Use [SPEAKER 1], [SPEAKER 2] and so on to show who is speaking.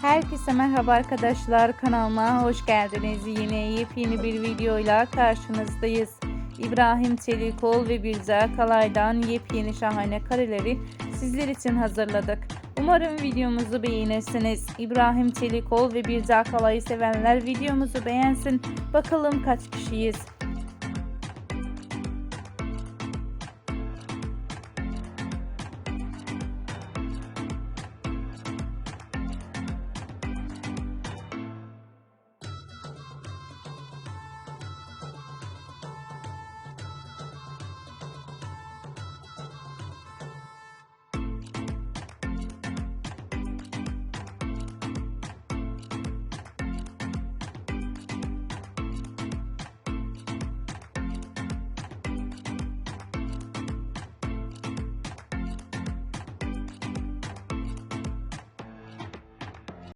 [SPEAKER 1] Herkese merhaba arkadaşlar kanalıma hoş geldiniz. Yine yepyeni bir videoyla karşınızdayız. İbrahim Çelikol ve Birza Kalay'dan yepyeni şahane kareleri sizler için hazırladık. Umarım videomuzu beğenirsiniz. İbrahim Çelikol ve Birza Kalay'ı sevenler videomuzu beğensin. Bakalım kaç kişiyiz.